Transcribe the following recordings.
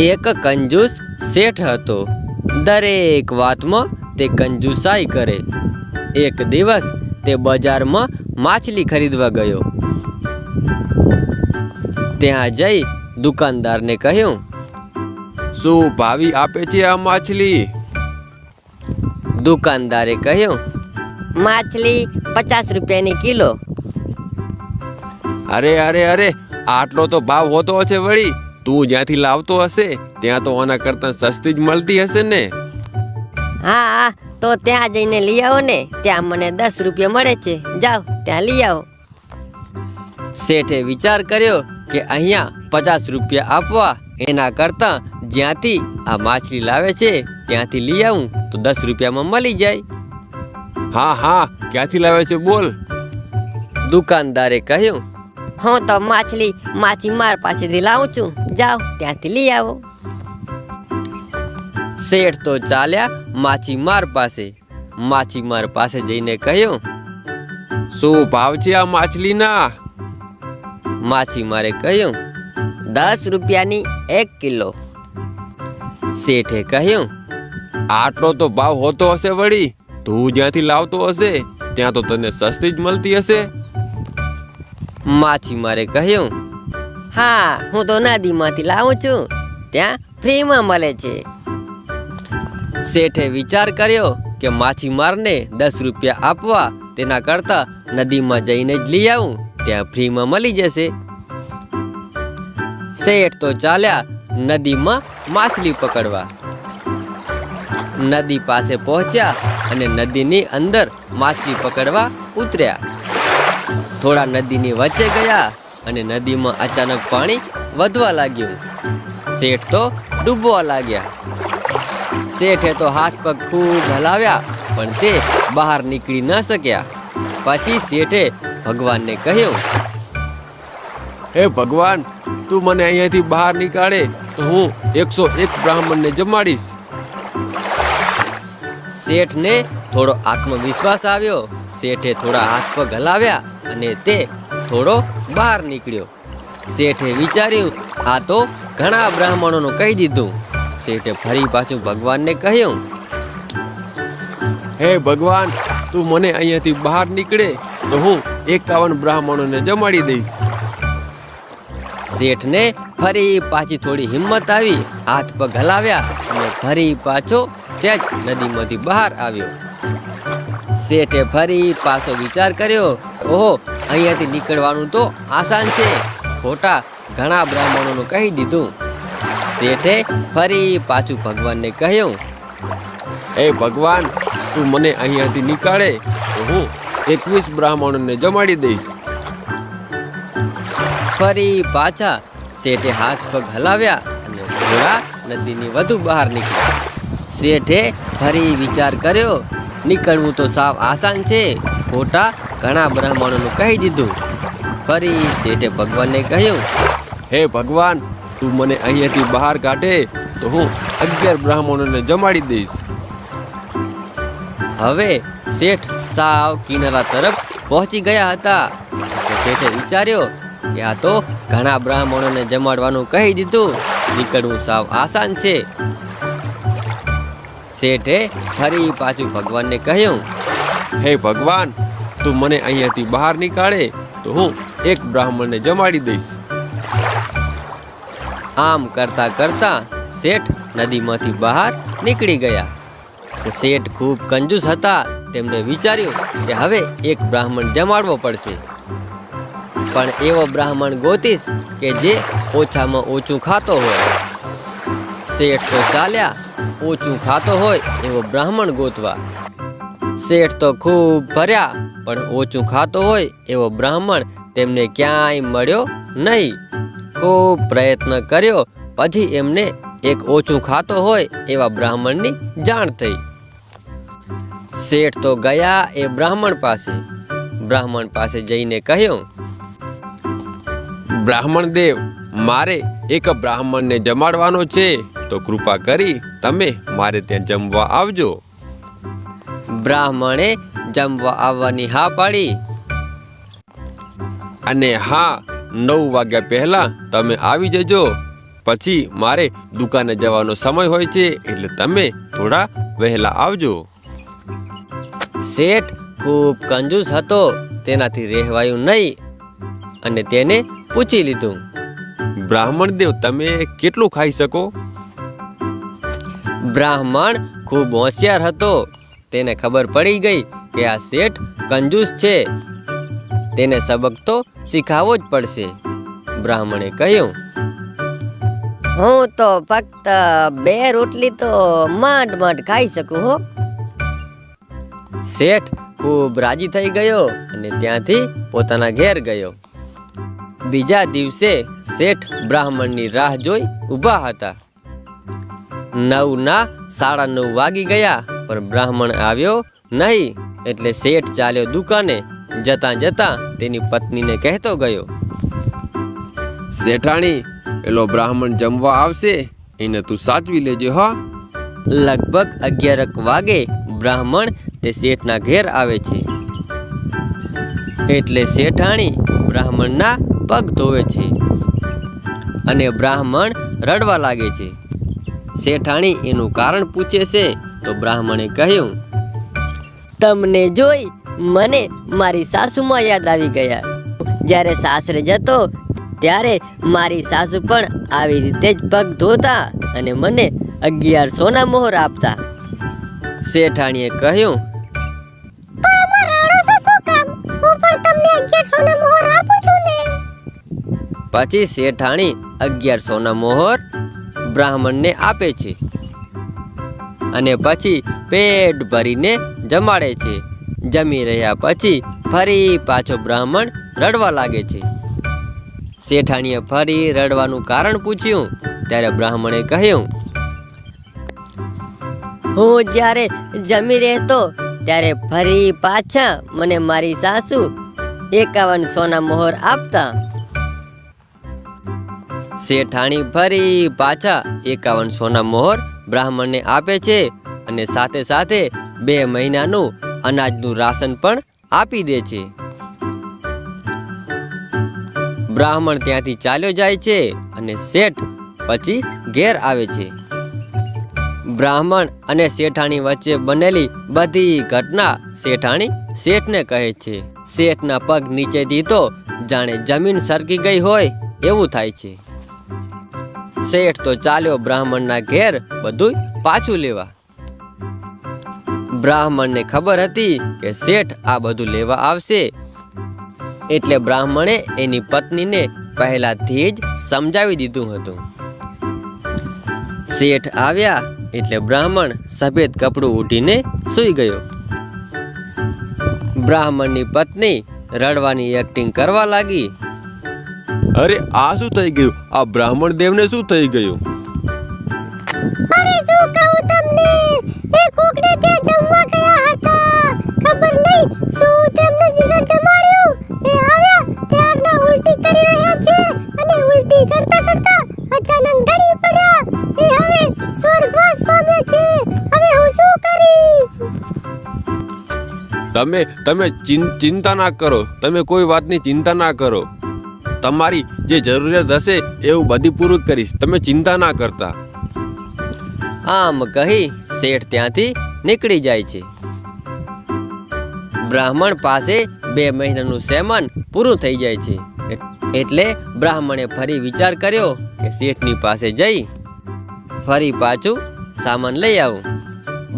એક કંજૂસ શેઠ હતો. દરેક વાતમાં તે કંજૂસાઈ કરે. એક દિવસ તે બજારમાં માછલી ખરીદવા ગયો. ત્યાં જઈ દુકાનદારને કહ્યું શું ભાવી આપે છે આ માછલી? દુકાનદારે કહ્યું માછલી પચાસ રૂપિયાની કિલો. અરે અરે અરે આટલો તો ભાવ હોતો હશે વળી. તું જ્યાંથી લાવતો હશે ત્યાં તો આના કરતાં સસ્તી જ મળતી હશે ને. હા હા તો ત્યાં જઈને લઈ આવો ને. ત્યાં મને દસ રૂપિયા મળે છે. જાઓ ત્યાં લઈ આવો. શેઠે વિચાર કર્યો કે અહીંયા પચાસ રૂપિયા આપવા એના કરતાં જ્યાંથી આ માછલી લાવે છે ત્યાંથી લઈ આવું તો દસ રૂપિયામાં મળી જાય. હા હા ક્યાંથી લાવે છે બોલ. દુકાનદારે કહ્યું હું તો માછલી માછીમાર પાસેથી લાવું છું. જાઓ ત્યાંથી લઈ આવો. શેઠ તો ચાલ્યા માછીમાર પાસે. માછીમાર પાસે જઈને કહ્યું શું ભાવ છે આ માછલીના? માછીમારે કહ્યું દસ રૂપિયાની એક કિલો. શેઠે કહ્યું આટલો તો ભાવ હોતો હશે વળી. તું જ્યાંથી લાવતો હશે ત્યાં તો તને સસ્તી જ મળતી હશે. માછીમારે કહ્યું હા, હું તો નદીમાંથી લાવું છું. ત્યાં ફ્રીમાં મળે છે. શેઠે વિચાર કર્યો કે માછીમારને દસ રૂપિયા આપવા તેના કરતાં નદીમાં જઈને જ લઈ આવું. ત્યાં ફ્રીમાં મળી જશે. શેઠ તો ચાલ્યા નદીમાં માછલી પકડવા. નદી પાસે પહોંચ્યા અને નદીની અંદર માછલી પકડવા ઉતર્યા. થોડા નદીની વચ્ચે ગયા અને નદીમાં અચાનક પાણી વધવા લાગ્યું. શેઠ તો ડૂબવા લાગ્યા. શેઠે તો હાથ પગ ખૂબ હલાવ્યા પણ તે બહાર નીકળી ન શક્યા. પછી શેઠે ભગવાનને કહ્યું હે ભગવાન તું મને અહીંયાથી બહાર નીકાળે તો હું એકસો એક બ્રાહ્મણને જમાડીશ. શેઠને થોડો આત્મવિશ્વાસ આવ્યો. શેઠે થોડા હાથ પગ હલાવ્યા અને તે થોડો બહાર નીકળ્યો. શેઠે વિચાર્યું, આ તો ઘણા બ્રાહ્મણોનું કહી દીધું. શેઠે ફરી પાછું ભગવાનને કહ્યું, હે ભગવાન, તું મને અહીંયાથી બહાર નીકળે તો હું એકાવન બ્રાહ્મણોને જમાડી દઈશ. શેઠને ફરી પાછી થોડી હિંમત આવી, હાથ પગ હલાવ્યા અને ફરી પાછો સેજ નદીમાંથી બહાર આવ્યો. શેઠે ફરી પાછો વિચાર કર્યો, ઓહો, અહીંયાથી નીકળવાનું તો આસાન છે. ખોટા ઘણા બ્રાહ્મણોનું કહી દીધું. શેઠે ફરી પાછું ભગવાનને કહ્યું, એ ભગવાન, તું મને અહીંયાથી નીકાળે, તો હું એકવીસ બ્રાહ્મણોને જમાડી દઈશ. ફરી પાછા શેઠે હાથ પગ હલાવ્યા અને ઘોડા નદીની વધુ બહાર નીકળ્યા. શેઠે ફરી વિચાર કર્યો નીકળવું તો સાવ આસાન છે. ખોટા ઘણા બ્રાહ્મણોનું કહી દીધું. ફરી શેઠે ભગવાનને કહ્યું, હે ભગવાન, તું મને અહીંયાથી બહાર કાઢે તો હું અગિયાર બ્રાહ્મણોને જમાડી દઈશ. હવે શેઠ સાવ કિનારા તરફ પહોંચી ગયા હતા. શેઠે વિચાર્યો કે આ તો ઘણા બ્રાહ્મણોને જમાડવાનું કહી દીધું. નીકળવું સાવ આસાન છે. શેઠે ફરી પાછું ભગવાનને કહ્યું હે ભગવાન તું મને અહીંયાથી બહાર નીકાળે તો હું એક બ્રાહ્મણને જમાડી દઈશ. આમ કરતા કરતા શેઠ નદીમાંથી બહાર નીકળી ગયા. શેઠ ખૂબ કંજૂસ હતા તેમણે વિચાર્યું કે હવે એક બ્રાહ્મણ જમાડવો પડશે. પણ એવો બ્રાહ્મણ ગોતીશ કે જે ઓછામાં ઓછું ખાતો હોય. શેઠ તો ચાલ્યા ઓછું ખાતો હોય એવો બ્રાહ્મણ ગોતવા. શેઠ તો ખૂબ ભર્યા, પણ ઓછું ખાતો હોય એવો બ્રાહ્મણ તેમને ક્યાંય મળ્યો નહીં. ખૂબ પ્રયત્ન કર્યો, પછી એમને એક ઓછું ખાતો હોય એવા બ્રાહ્મણની જાણ થઈ. શેઠ તો ગયા એ બ્રાહ્મણ પાસે. બ્રાહ્મણ પાસે જઈને કહ્યું, બ્રાહ્મણ દેવ, મારે એક બ્રાહ્મણને જમાડવાનો છે, તો કૃપા કરી તમે મારે ત્યાં જમવા આવજો. બ્રાહ્મણે જમવા આવવાની હા પાડી. અને હા નવ વાગ્યા પહેલા તમે આવી જજો. પછી મારે દુકાને જવાનો સમય હોય છે એટલે તમે થોડા વહેલા આવજો. શેઠ ખૂબ કંજૂસ હતો તેનાથી રહેવાયું નહીં અને તેને પૂછી લીધું. બ્રાહ્મણ દેવ તમે કેટલું ખાઈ શકો? બ્રાહ્મણ ખૂબ હોશિયાર હતો. તેને ખબર પડી ગઈ કે આ શેઠ કંજૂસ છે. તેને સબક તો શીખાવવો જ પડશે. બ્રાહ્મણે કહ્યું હું તો ફક્ત બે રોટલી તો માંડ માંડ ખાઈ શકું હો. શેઠ ખૂબ રાજી થઈ ગયો અને ત્યાંથી પોતાના ઘેર ગયો. બીજા દિવસે શેઠ બ્રાહ્મણની રાહ જોઈ ઊભા હતા. નવના સાડા નવ વાગી ગયા, પણ બ્રાહ્મણ આવ્યો નહીં. એટલે શેઠ ચાલ્યો દુકાને, જતા જતા તેની પત્નીને કહેતો ગયો, શેઠાણી, એલો બ્રાહ્મણ જમવા આવશે, એને તું સાચવી લેજે, હા. લગભગ અગિયારક વાગે બ્રાહ્મણ તે શેઠના ઘેર આવે છે. એટલે શેઠાણી બ્રાહ્મણના પગ ધોવે છે અને બ્રાહ્મણ રડવા લાગે છે. શેઠાણી એનું કારણ પૂછે છે તો બ્રાહ્મણે કહ્યું તમને જોઈ મને મારી સાસુમાં યાદ આવી ગયા. જ્યારે સાસરે જતો ત્યારે મારી સાસુ પણ આવી રીતે જ પગ ધોતા અને મને અગિયાર સોના મોહર આપતા. શેઠાણીએ કહ્યું પછી શેઠાણી અગિયાર સોના મોહર બ્રાહ્મણને આપે છે અને પછી પેટ ભરીને જમાડે છે. જમી રહ્યા પછી ફરી પાછો બ્રાહ્મણ રડવા લાગે છે. શેઠાણીએ ફરી રડવાનું કારણ પૂછ્યું. ત્યારે બ્રાહ્મણે કહ્યું, હું જ્યારે જમી રહેતો ત્યારે ફરી પાછા મને મારી સાસુ એકાવન સોના મોહર આપતા શેઠાણી ફરી પાછા એકાવન સોના મોહર બ્રાહ્મણને આપે છે અને સાથે સાથે બે મહિનાનું અનાજનું રાશન પણ આપી દે છે. બ્રાહ્મણ ત્યાંથી ચાલ્યો જાય છે અને શેઠ પછી ઘેર આવે છે. બ્રાહ્મણ અને શેઠાણી વચ્ચે બનેલી બધી ઘટના શેઠાણી શેઠને કહે છે. શેઠના પગ નીચેથી તો જાણે જમીન સરકી ગઈ હોય એવું થાય છે. શેઠ તો ચાલ્યો બ્રાહ્મણના ઘેર બધું પાછું લેવા. બ્રાહ્મણને ખબર હતી કે શેઠ આ બધું લેવા આવશે. એટલે બ્રાહ્મણે એની પત્નીને પહેલાથી જ સમજાવી દીધું હતું. શેઠ આવ્યા એટલે બ્રાહ્મણ સફેદ કપડું ઉઠીને સૂઈ ગયો. બ્રાહ્મણની પત્ની રડવાની એક્ટિંગ કરવા લાગી. અરે આ શું થઈ ગયું? આ બ્રાહ્મણ દેવને શું થઈ ગયું? અરે શું કહું તમને? એ કોકને ત્યાં જમવા ગયા હતા. ખબર નહીં શું તેમને જીગર જમાડ્યું. એ આવ્યા ત્યારના ઉલટી કરી રહ્યા છે અને ઉલટી કરતા કરતા અચાનક ઢળી પડ્યા. એ હવે સ્વર્ગવાસ પામ્યા છે. હવે હું શું કરીશ? તમે તમે ચિંતા ના કરો. તમે કોઈ વાતની ચિંતા ના કરો. તમારી જે જરૂરિયાત હશે એવું બધી પૂરું કરીશ. તમે ચિંતા ના કરતા. આમ કહી શેઠ ત્યાંથી નીકળી જાય છે. બ્રાહ્મણ પાસે બે મહિનાનું સેમન પૂરું થઈ જાય છે. એટલે બ્રાહ્મણે ફરી વિચાર કર્યો કે શેઠની પાસે જઈ ફરી પાછું સામાન લઈ આવું.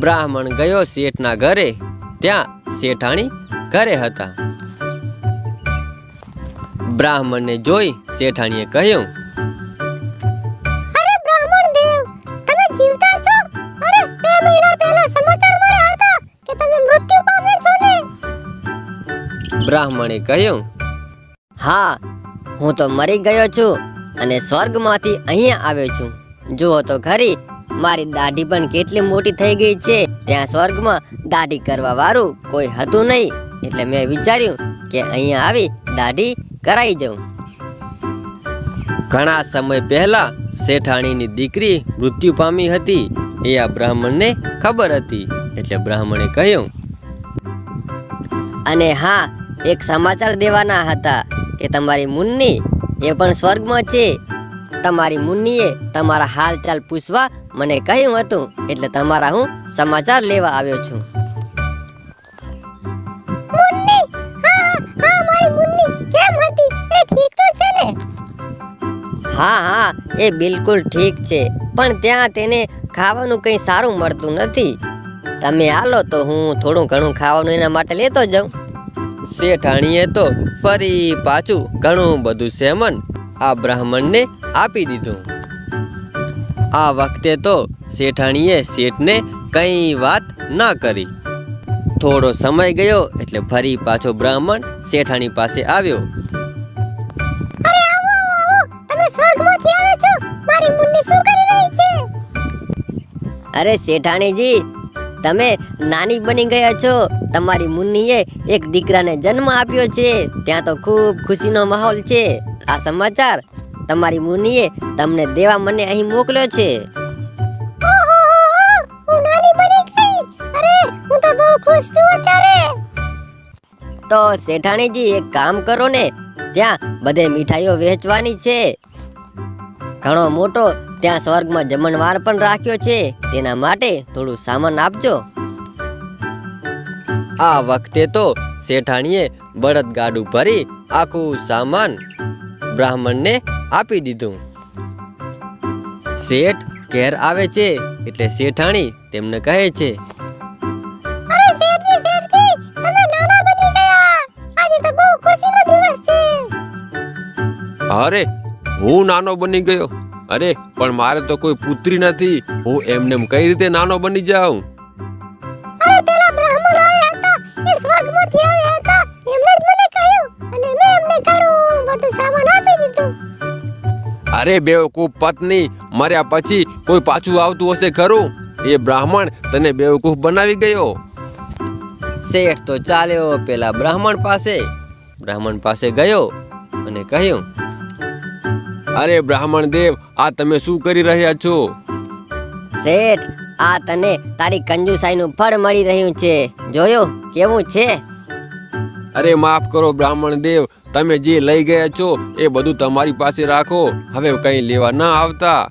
બ્રાહ્મણ ગયો શેઠના ઘરે. ત્યાં શેઠાણી ઘરે હતા. બ્રાહ્મણને જોઈ શેઠાણીએ કહ્યું અરે બ્રાહ્મણ દેવ તમે જીવતા છો? અરે બે મહિના પહેલા સમાચાર મળ્યા હતા કે તમે મૃત્યુ પામ્યા છો ને. બ્રાહ્મણે કહ્યું હા હું તો મરી ગયો છું અને સ્વર્ગમાંથી અહીંયા આવ્યો છું. જુઓ તો ખરી મારી દાઢી પણ કેટલી મોટી થઈ ગઈ છે. ત્યાં સ્વર્ગમાં દાઢી કરવા વાળું કોઈ હતું નહીં. એટલે મેં વિચાર્યું કે અહીંયા આવી દાઢી કરાઈ જાઉં ઘણા સમય પહેલા શેઠાણીની દીકરી મૃત્યુ પામી હતી. એ આ બ્રાહ્મણને ખબર હતી. એટલે બ્રાહ્મણે કહ્યું, અને હા, એક સમાચાર દેવાના હતા કે તમારી મુન્ની એ પણ સ્વર્ગમાં છે. તમારી મુન્નીએ તમારા હાલચાલ પૂછવા મને કહ્યું હતું. એટલે તમારા હું સમાચાર લેવા આવ્યો છું. હા હા, એ બિલકુલ ઠીક છે. પણ ત્યાં તેને ખાવાનું કંઈ સારું મળતું નથી. તમે આલો તો હું થોડું ઘણું ખાવાનું એના માટે લેતો જાઉં. શેઠાણીએ તો ફરી પાછું ઘણું બધું સેમન આ બ્રાહ્મણને આપી દીધું. આ વખતે તો શેઠાણીએ શેઠને કંઈ વાત ના કરી. થોડો સમય ગયો એટલે ફરી પાછો બ્રાહ્મણ શેઠાણી પાસે આવ્યો. અરે શેઠાણીજી તમે નાની બની ગયા છો. તમારી મુન્નીએ એક દીકરાને જન્મ આપ્યો છે. ત્યાં તો ખૂબ ખુશીનો માહોલ છે. આ સમાચાર તમારી મુન્નીએ તમને દેવા મને અહીં મોકલ્યો છે. તો શેઠાણીજી એક કામ કરો ને. ત્યાં બધે મીઠાઈઓ વહેંચવાની છે. ઘણો મોટો ત્યાં સ્વર્ગમાં જમણવાર પણ રાખ્યો છે. તેના માટે થોડું સામાન આપજો. આ વખતે તો શેઠાણીએ બળદગાડું ભરી આખું સામાન બ્રાહ્મણને આપી દીધું. શેઠ ઘેર આવે છે એટલે શેઠાણી તેમને કહે છે અરે શેઠજી શેઠજી તમે નાના બની ગયા. આજે તો બહુ ખુશીનો દિવસ છે. અરે હું નાનો બની ગયો. અરે પણ મારે તો કોઈ પુત્રી નથી. હું એમને એમ કઈ રીતે નાનો બની જાઉં? અરે પેલા બ્રાહ્મણ આવ્યા હતા. એ સ્વર્ગમાંથી આવ્યા હતા. એમણે જ મને કહ્યું. અને મેં એમને ઘણું બધું સામાન આપી દીધું. અરે બેવકૂફ પત્ની મર્યા પછી કોઈ પાછું આવતું હશે ખરું? એ બ્રાહ્મણ તને બેવકૂફ બનાવી ગયો? શેઠ તો ચાલ્યો પેલા બ્રાહ્મણ પાસે. બ્રાહ્મણ પાસે ગયો અને કહ્યું અરે બ્રાહ્મણ દેવ આ તમે શું કરી રહ્યા છો? શેઠ આ તને તારી કંજુસાઈનું ફળ મળી રહ્યું છે. જોયું કેવું છે? અરે માફ કરો બ્રાહ્મણ દેવ તમે જે લઈ ગયા છો એ બધું તમારી પાસે રાખો. હવે કંઈ લેવા ના આવતા.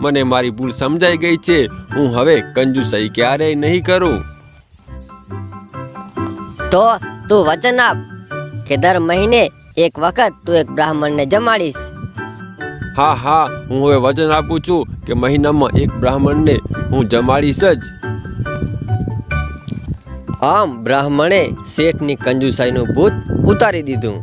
મને મારી ભૂલ સમજાઈ ગઈ છે. હું હવે કંજુસાઈ ક્યારેય નહીં કરું. તો તું વચન આપ કે દર મહિને એક વખત તું એક બ્રાહ્મણને જમાડીશ. હા હા, હું હવે વચન આપું છું કે મહિનામાં એક બ્રાહ્મણને હું જમાડીશ જ. આમ બ્રાહ્મણે શેઠની કંજુસાઈનું ભૂત ઉતારી દીધું.